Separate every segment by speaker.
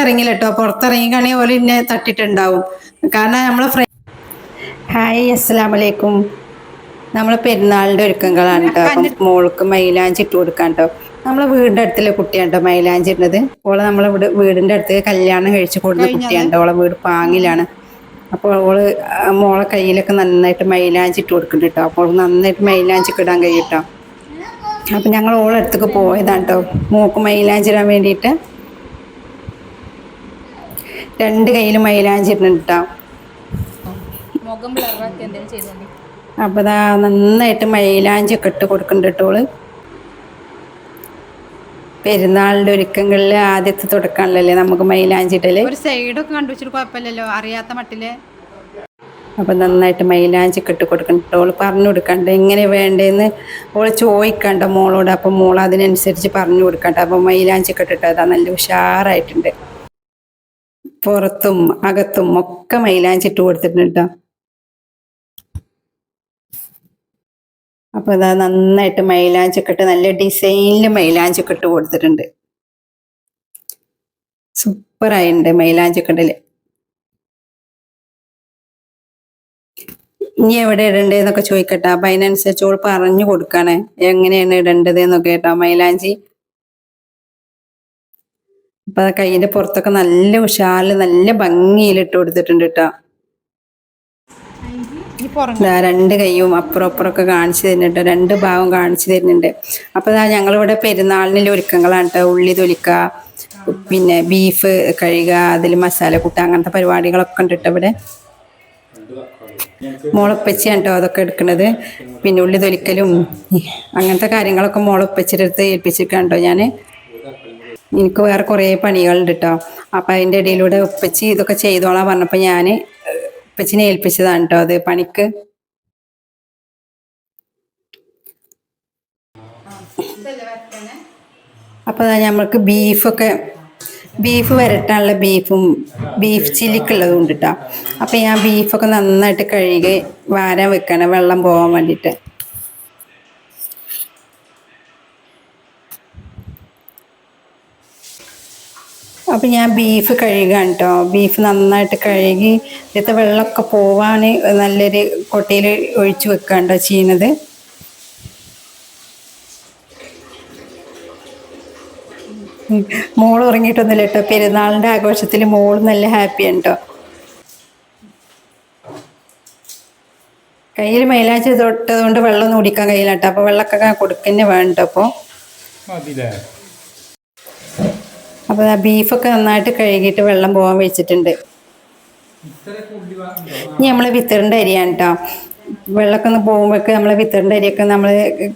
Speaker 1: പുറത്തിറങ്ങില്ല കേട്ടോ പുറത്തിറങ്ങിക്കാണെങ്കിൽ പോലെ ഇന്നെ തട്ടിട്ടുണ്ടാവും. കാരണം നമ്മളെ ഫ്രണ്ട് ഹായ് അസ്സലാമു അലൈക്കും നമ്മളെ പെരുന്നാളിന്റെ ഒരുക്കങ്ങളാണ് കേട്ടോ മോൾക്ക് മൈലാഞ്ചി ഇട്ട് കൊടുക്കാൻ കേട്ടോ നമ്മളെ വീടിന്റെ അടുത്തുള്ള കുട്ടിയാണ് കേട്ടോ മൈലാഞ്ചി ഇടുന്നത്. ഓളെ നമ്മളെ വീട് വീടിന്റെ അടുത്ത് കല്യാണം കഴിച്ച് കൊടുക്കുന്ന കുട്ടിയാണ് ഓളെ വീട് പാങ്ങിലാണ്. അപ്പോൾ ഓൾ മോളെ കയ്യിലൊക്കെ നന്നായിട്ട് മൈലാഞ്ചി ഇട്ട് കൊടുക്കുന്നുണ്ട് കേട്ടോ അപ്പോൾ നന്നായിട്ട് മൈലാഞ്ചി ഇടാൻ കഴിയും കേട്ടോ അപ്പം ഞങ്ങൾ ഓളെ അടുത്തേക്ക് പോയതാണ് കേട്ടോ മോക്ക് മൈലാഞ്ചി ഇടാൻ വേണ്ടിയിട്ട് രണ്ട് കയ്യിലും മൈലാഞ്ചി ഇട്ടിട്ടാ അപ്പൊ
Speaker 2: മുഖം ബ്ലറാക്കി എന്തെങ്കിലും ചെയ്തോണ്ടി.
Speaker 1: അപ്പോൾ ദാ നന്നായിട്ട് മൈലാഞ്ചി ഒക്കെ ഇട്ട് കൊടുക്കുന്നുണ്ട് പെരുന്നാളിന്റെ പെരുന്നാളിന്റെ ഒരുക്കങ്ങളിൽ ആദ്യത്തെ തുടക്കാനല്ലേ നമുക്ക് മൈലാഞ്ചി ഇടൽ
Speaker 2: ഒരു സൈഡൊക്കെ കണ്ടുവച്ചിട്ട് കുഴപ്പമില്ലല്ലോ അറിയാത്ത മട്ടിൽ.
Speaker 1: അപ്പം നന്നായിട്ട് മൈലാഞ്ചി കെട്ട് ഇട്ട് കൊടുക്കുന്നുണ്ട് ഓൾ പറഞ്ഞു കൊടുക്കണ്ട എങ്ങനെ വേണ്ടതെന്ന് ഓൾ ചോദിക്കണ്ട മോളോട്. അപ്പം മോൾ അതിനനുസരിച്ച് പറഞ്ഞു കൊടുക്കണ്ട അപ്പം മൈലാഞ്ചി ഇട്ടിട്ട് അതാ നല്ല ഉഷാറായിട്ടുണ്ട്. പുറത്തും അകത്തും ഒക്കെ മൈലാഞ്ചി ഇട്ട് കൊടുത്തിട്ടുണ്ട് അപ്പോൾ ഇതാ നന്നായിട്ട് മൈലാഞ്ചൊക്കെ ഇട്ട് നല്ല ഡിസൈനിൽ മൈലാഞ്ചൊക്കെ ഇട്ട് കൊടുത്തിട്ടുണ്ട്. സൂപ്പറായിട്ടുണ്ട് മൈലാഞ്ചി ഒക്കെ ഇനി എവിടെ ഇടണ്ടേന്നൊക്കെ ചോദിക്കട്ടെ. അപ്പൊ അതിനനുസരിച്ച് പറഞ്ഞു കൊടുക്കാണ്. എങ്ങനെയാണ് ഇടേണ്ടത് എന്നൊക്കെ കേട്ടോ മൈലാഞ്ചി. അപ്പൊ കൈയിന്റെ പുറത്തൊക്കെ നല്ല ഉഷാൽ നല്ല ഭംഗിയിൽ ഇട്ട് കൊടുത്തിട്ടുണ്ട് കേട്ടോ രണ്ട് കൈയും അപ്പുറം അപ്പുറമൊക്കെ കാണിച്ചു തരുന്നുണ്ട്. രണ്ട് ഭാഗം കാണിച്ചു തരുന്നുണ്ട്. അപ്പൊ ദാ ഞങ്ങളിവിടെ പെരുന്നാളിനുള്ള ഒരുക്കങ്ങളാണ് കേട്ടോ ഉള്ളി തൊലിക്ക പിന്നെ ബീഫ് കഴുകുക അതിൽ മസാല കൂട്ടുക അങ്ങനത്തെ പരിപാടികളൊക്കെ ഉണ്ട് കേട്ടോ ഇവിടെ. മോളൊപ്പച്ചിയാണ് കേട്ടോ അതൊക്കെ എടുക്കുന്നത് പിന്നെ ഉള്ളി തൊലിക്കലും അങ്ങനത്തെ കാര്യങ്ങളൊക്കെ മോളൊപ്പച്ചിന്റെ അടുത്ത് ഏൽപ്പിച്ചിരിക്കുകയാണ് കേട്ടോ ഞാൻ എനിക്ക് വേറെ കുറേ പണികളുണ്ട് കേട്ടോ അപ്പം അതിന്റെ ഇടയിലൂടെ ഉപ്പച്ചി ഇതൊക്കെ ചെയ്തോളാം പറഞ്ഞപ്പോൾ ഞാൻ ഉപ്പച്ചിനെ ഏൽപ്പിച്ചതാണ് കേട്ടോ അത് പണിക്ക്. അപ്പോൾ നമ്മൾക്ക് ബീഫൊക്കെ ബീഫ് വരട്ടാനുള്ള ബീഫും ബീഫ് ചില്ലിക്കുള്ളതും ഉണ്ട് കേട്ടോ അപ്പോൾ ഞാൻ ബീഫൊക്കെ നന്നായിട്ട് കഴുകി വാരാൻ വെക്കണം വെള്ളം പോകാൻ വേണ്ടിയിട്ട്. അപ്പം ഞാൻ ബീഫ് കഴുകാണ് കേട്ടോ ബീഫ് നന്നായിട്ട് കഴുകി ഇതിലത്തെ വെള്ളമൊക്കെ പോവാൻ നല്ലൊരു കൊട്ടയിൽ ഒഴിച്ച് വെക്കാണ്ടോ ചെയ്യുന്നത്. മോൾ ഉറങ്ങിയിട്ടൊന്നുമില്ല കേട്ടോ. പെരുന്നാളിന്റെ ആഘോഷത്തിൽ മോൾ നല്ല ഹാപ്പി കേട്ടോ കയ്യിൽ മൈലാഞ്ചി തൊട്ടത് കൊണ്ട് വെള്ളമൊന്നും കുടിക്കാൻ കഴിയില്ല കേട്ടോ. അപ്പോൾ വെള്ളമൊക്കെ കൊടുക്കുന്നേ വേണ്ട അപ്പോൾ അപ്പോൾ ബീഫൊക്കെ നന്നായിട്ട് കഴുകിയിട്ട് വെള്ളം പോകാൻ വെച്ചിട്ടുണ്ട്. ഇനി നമ്മൾ വിത്തറിന്റെ അരിയാണ് കേട്ടോ വെള്ളമൊക്കെ ഒന്ന് പോകുമ്പോഴൊക്കെ നമ്മൾ വിത്തറിന്റെ അരിയൊക്കെ നമ്മൾ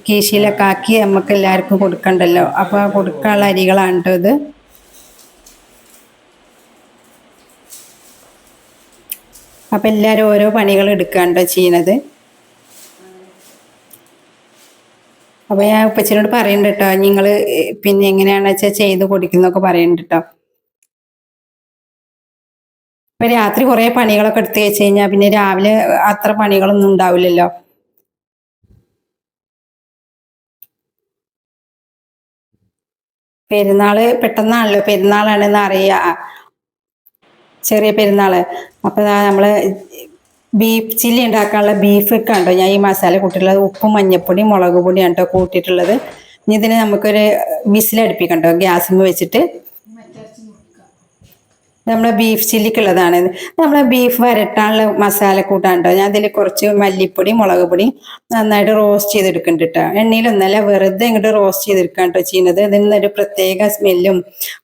Speaker 1: കീശിയിലൊക്കെ ആക്കി നമുക്ക് എല്ലാവർക്കും കൊടുക്കണ്ടല്ലോ. അപ്പോൾ കൊടുക്കാനുള്ള അരികളാണ് കേട്ടോ ഇത്. അപ്പം എല്ലാവരും ഓരോ പണികൾ എടുക്കാണ്ടോ ചെയ്യണത് അപ്പോൾ ഞാൻ ഉപ്പച്ചനോട് പറയുന്നുണ്ട് കേട്ടോ നിങ്ങൾ പിന്നെ എങ്ങനെയാണെന്ന് വെച്ചാൽ ചെയ്ത് കൊടുക്കുന്നൊക്കെ പറയുന്നുണ്ട് കേട്ടോ ഇപ്പൊ രാത്രി കുറേ പണികളൊക്കെ എടുത്തു വെച്ച് കഴിഞ്ഞാൽ പിന്നെ രാവിലെ അത്ര പണികളൊന്നും ഉണ്ടാവില്ലല്ലോ. പെരുന്നാൾ പെട്ടെന്നാണല്ലോ പെരുന്നാളാണെന്ന് അറിയാ ചെറിയ പെരുന്നാൾ. അപ്പൊ നമ്മൾ ബീഫ് ചില്ലി ഉണ്ടാക്കാനുള്ള ബീഫ് ഒക്കെ ഉണ്ടോ ഞാൻ ഈ മസാല കൂട്ടിയിട്ടുള്ളത് ഉപ്പും മഞ്ഞപ്പൊടി മുളക് പൊടിയാണ് കേട്ടോ കൂട്ടിയിട്ടുള്ളത്. ഇനി ഇതിന് നമുക്കൊരു വിസിലടുപ്പിക്കണ്ടോ ഗ്യാസിൽ വെച്ചിട്ട്. നമ്മുടെ ബീഫ് ചില്ലിക്കുള്ളതാണ്. നമ്മളെ ബീഫ് വരട്ടാനുള്ള മസാല കൂട്ടാണ്ടോ ഞാൻ ഇതിൽ കുറച്ച് മല്ലിപ്പൊടി മുളക് പൊടി നന്നായിട്ട് റോസ്റ്റ് ചെയ്തെടുക്കുന്നുണ്ട് കേട്ടോ എണ്ണയിലൊന്നല്ല വെറുതെ ഇങ്ങോട്ട് റോസ്റ്റ് ചെയ്തെടുക്കാൻ കേട്ടോ ചെയ്യുന്നത്. ഇതിൽ നിന്നൊരു പ്രത്യേക സ്മെല്ലും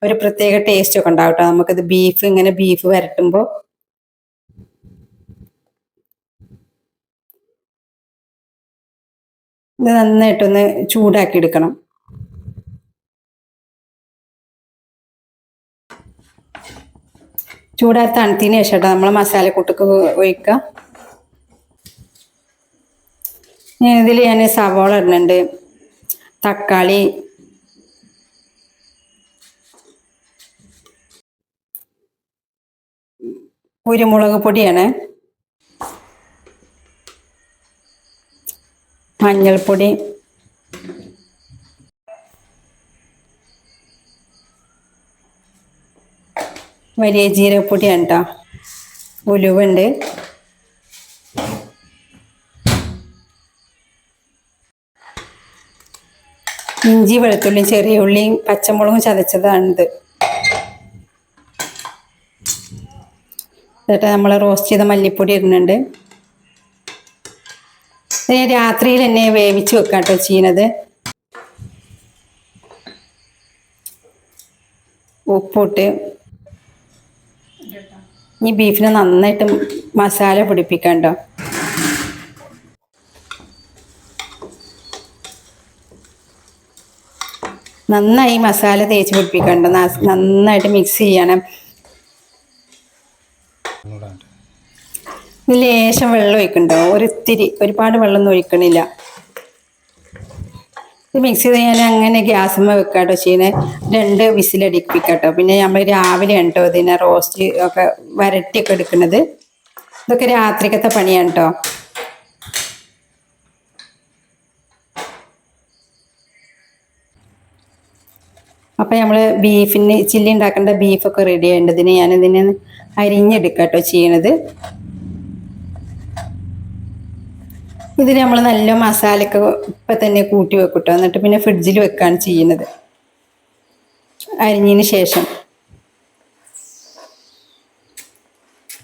Speaker 1: ഒരു പ്രത്യേക ടേസ്റ്റും ഒക്കെ ഉണ്ടാവും കേട്ടോ നമുക്കിത് ബീഫ് ഇങ്ങനെ ബീഫ് വരട്ടുമ്പോൾ ഇത് നന്നായിട്ടൊന്ന് ചൂടാക്കി എടുക്കണം. ചൂടാ തണുത്തിന് ശേഷം കേട്ടോ നമ്മൾ മസാലക്കൂട്ടൊക്കെ ഒഴിക്കുക. ഇതിൽ ഞാൻ സവാള ഇടുന്നുണ്ട്. തക്കാളി. കുരുമുളക് പൊടിയാണ്. മഞ്ഞൾപ്പൊടി. വലിയ ജീരകപ്പൊടിയാണ് കേട്ടോ ഉലുവുണ്ട്. ഇഞ്ചി വെളുത്തുള്ളിയും ചെറിയ ഉള്ളിയും പച്ചമുളകും ചതച്ചതാണിത്. എന്നിട്ട് നമ്മൾ റോസ്റ്റ് ചെയ്ത മല്ലിപ്പൊടി ഇടുന്നുണ്ട്. ഇതിനെ രാത്രിയിൽ തന്നെ വേവിച്ച് വെക്കാം കേട്ടോ ചെയ്യുന്നത് ഉപ്പിട്ട്. ഈ ബീഫിനെ നന്നായിട്ട് മസാല പിടിപ്പിക്കാം കേട്ടോ നന്നായി മസാല തേച്ച് പിടിപ്പിക്കണ്ട. നന്നായിട്ട് മിക്സ് ചെയ്യണം. ലേശം വെള്ളം ഒഴിക്കണ്ടോ? ഒരിത്തിരി. ഒരുപാട് വെള്ളമൊന്നും ഒഴിക്കണില്ല. ഇത് മിക്സ് ചെയ്ത് ഞാൻ അങ്ങനെ ഗ്യാസുമ്മ വെക്കാട്ടോ ചെയ്യുന്നത് രണ്ട് വിസിലടിപ്പിക്കാട്ടോ പിന്നെ നമ്മൾ രാവിലെ ഉണ്ടോ ഇതിനെ റോസ്റ്റ് ഒക്കെ വരട്ടിയൊക്കെ എടുക്കുന്നത് ഇതൊക്കെ രാത്രിക്കത്തെ പണിയാണ് കേട്ടോ അപ്പം നമ്മൾ ബീഫിന് ചില്ലി ഉണ്ടാക്കേണ്ട ബീഫൊക്കെ റെഡി ആയേണ്ടതിന് ഞാനിതിനെ കേട്ടോ ചെയ്യണത്. ഇതിന് നമ്മൾ നല്ല മസാലയൊക്കെ ഇപ്പം തന്നെ കൂട്ടി വെക്കും കേട്ടോ എന്നിട്ട് പിന്നെ ഫ്രിഡ്ജിൽ വെക്കുകയാണ് ചെയ്യുന്നത്. അരിഞ്ഞതിന് ശേഷം.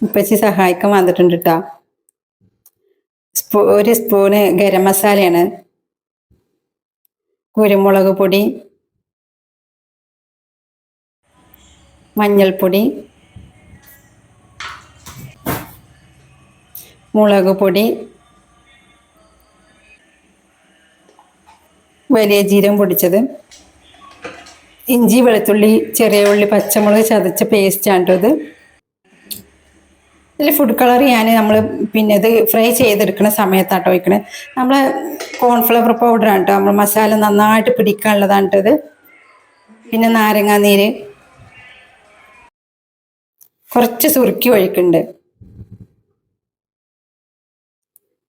Speaker 1: ഉപ്പച്ചി സഹായിക്കാൻ വന്നിട്ടുണ്ട് കേട്ടോ സ്പൂ ഒരു സ്പൂണ് ഗരം മസാലയാണ്. കുരുമുളക് പൊടി. മഞ്ഞൾപ്പൊടി. മുളക് പൊടി. വലിയ ജീരകം പൊടിച്ചത്. ഇഞ്ചി വെളുത്തുള്ളി ചെറിയ ഉള്ളി പച്ചമുളക് ചതച്ച പേസ്റ്റാണ് ഇത്. ഇതിൽ ഫുഡ് കളർ ഞാൻ നമ്മൾ പിന്നെ ഇത് ഫ്രൈ ചെയ്തെടുക്കുന്ന സമയത്താട്ടോ വയ്ക്കണത് നമ്മൾ കോൺഫ്ലവർ പൗഡറാണ് കേട്ടോ നമ്മൾ മസാല നന്നായിട്ട് പിടിക്കാനുള്ളതാണ് കേട്ടോ ഇത്. പിന്നെ നാരങ്ങാനീര് കുറച്ച് സുറുക്കി ഒഴിക്കുന്നുണ്ട്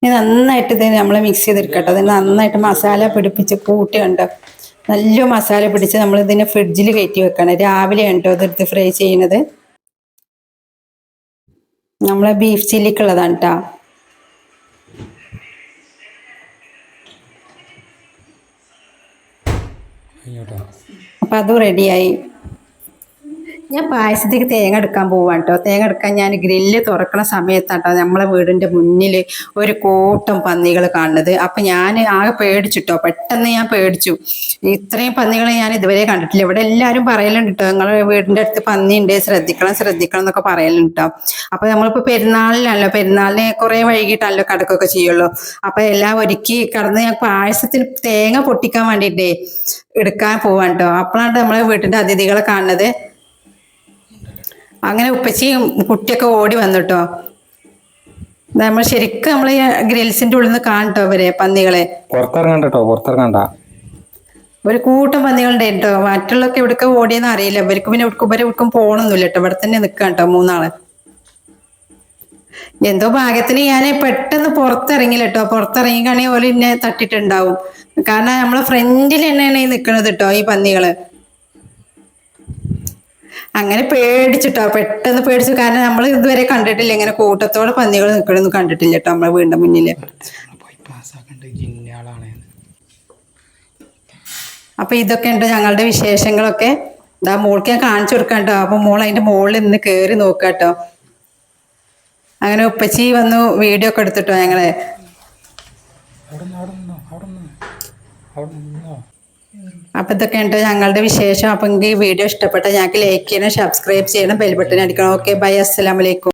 Speaker 1: ഇനി നന്നായിട്ട് ഇത് നമ്മൾ മിക്സ് ചെയ്തെടുക്കട്ടോ അതിന് നന്നായിട്ട് മസാല പിടിപ്പിച്ച് കൂട്ടി കണ്ടോ? നല്ല മസാല പിടിച്ച് നമ്മൾ ഇതിനെ ഫ്രിഡ്ജിൽ കയറ്റി വെക്കണം. രാവിലെ ഉണ്ടോ ഇതെടുത്ത് ഫ്രൈ ചെയ്യണത് നമ്മളെ ബീഫ് ചില്ലിക്കുള്ളതാണ് കേട്ടോ അപ്പം അതും റെഡിയായി ഞാൻ പായസത്തേക്ക് തേങ്ങ എടുക്കാൻ പോവാണ് കേട്ടോ തേങ്ങ എടുക്കാൻ ഞാൻ ഗ്രില്ല് തുറക്കണ സമയത്താട്ടോ നമ്മളെ വീടിന്റെ മുന്നിൽ ഒരു കൂട്ടം പന്നികൾ കാണുന്നത്. അപ്പം ഞാൻ ആകെ പേടിച്ചിട്ടോ. പെട്ടെന്ന് ഞാൻ പേടിച്ചു. ഇത്രയും പന്നികളെ ഞാൻ ഇതുവരെ കണ്ടിട്ടില്ല. ഇവിടെ എല്ലാവരും പറയലുണ്ട് കേട്ടോ നിങ്ങളെ വീടിന്റെ അടുത്ത് പന്നിയുണ്ട്. ശ്രദ്ധിക്കണം ശ്രദ്ധിക്കണം എന്നൊക്കെ പറയലുണ്ട് കേട്ടോ അപ്പം നമ്മളിപ്പോൾ പെരുന്നാളിലല്ലോ പെരുന്നാളിന് കുറേ വൈകിട്ടല്ലോ കടക്കൊക്കെ ചെയ്യുള്ളൂ. അപ്പം എല്ലാം ഒരുക്കി കടന്ന് ഞാൻ പായസത്തിന് തേങ്ങ പൊട്ടിക്കാൻ വേണ്ടിയിട്ടേ എടുക്കാൻ പോവാൻ കേട്ടോ അപ്പോഴാണ് നമ്മളെ വീട്ടിന്റെ അതിഥികളെ കാണുന്നത്. അങ്ങനെ ഉപ്പച്ചിയും കുട്ടിയൊക്കെ ഓടി വന്നിട്ടോ. നമ്മൾ ശരിക്കും നമ്മൾ ഗ്രിൽസിന്റെ ഉള്ളിൽ നിന്ന് കാണട്ടോ അവരെ പന്നികളെ.
Speaker 3: പുറത്തിറങ്ങണ്ട കേട്ടോ പുറത്തിറങ്ങണ്ട.
Speaker 1: ഒരു കൂട്ടം പന്നികളുണ്ട് കേട്ടോ മറ്റുള്ളവർക്ക് എവിടേക്ക് ഓടിയെന്ന് അറിയില്ല. ഇവർക്ക് പിന്നെ എവിടേക്കും ഇവരെ എവിടേക്കും പോകണമെന്നില്ല കേട്ടോ ഇവിടെ തന്നെ നിൽക്കാം കേട്ടോ മൂന്നാൾ. എന്തോ ഭാഗ്യത്തിന് ഞാൻ പെട്ടെന്ന് പുറത്തിറങ്ങില്ല കേട്ടോ പുറത്തിറങ്ങിക്കാണെങ്കിൽ പോലെ എന്നെ തട്ടിട്ടുണ്ടാവും. കാരണം നമ്മളെ ഫ്രണ്ടിൽ തന്നെയാണ് നിൽക്കണത് കേട്ടോ ഈ പന്നികൾ. അങ്ങനെ പേടിച്ചിട്ടോ പെട്ടെന്ന് പേടിച്ചു. കാരണം നമ്മൾ ഇതുവരെ കണ്ടിട്ടില്ല. ഇങ്ങനെ കൂട്ടത്തോടെ പന്നികൾ നിൽക്കണമെന്ന് കണ്ടിട്ടില്ല കേട്ടോ നമ്മളെ
Speaker 3: പാസ്സാക്കണ്ട ജിന്നയാളാണ്
Speaker 1: അപ്പൊ ഇതൊക്കെ ഉണ്ട് ഞങ്ങളുടെ വിശേഷങ്ങളൊക്കെ. ഇതാ മോൾക്ക് ഞാൻ കാണിച്ചു കൊടുക്കാം കേട്ടോ. അപ്പൊ മോൾ അതിന്റെ മുകളിൽ നിന്ന് കയറി നോക്കാട്ടോ കേട്ടോ. അങ്ങനെ ഉപ്പച്ചി വന്നു വീഡിയോ ഒക്കെ എടുത്തിട്ടോ ഞങ്ങളെ?
Speaker 3: അവിടെ നിന്ന് അവിടെ നിന്നോ
Speaker 1: അപ്പൊ ഇതൊക്കെ ഉണ്ട് ഞങ്ങളുടെ വിശേഷം. അപ്പൊ ഈ വീഡിയോ ഇഷ്ടപ്പെട്ട ഞങ്ങൾക്ക് ലൈക്ക് ചെയ്യണം സബ്സ്ക്രൈബ് ചെയ്യണം ബെൽ ബട്ടൺ അടിക്കണം. ഓക്കെ ബൈ അസ്സലാമലൈക്കും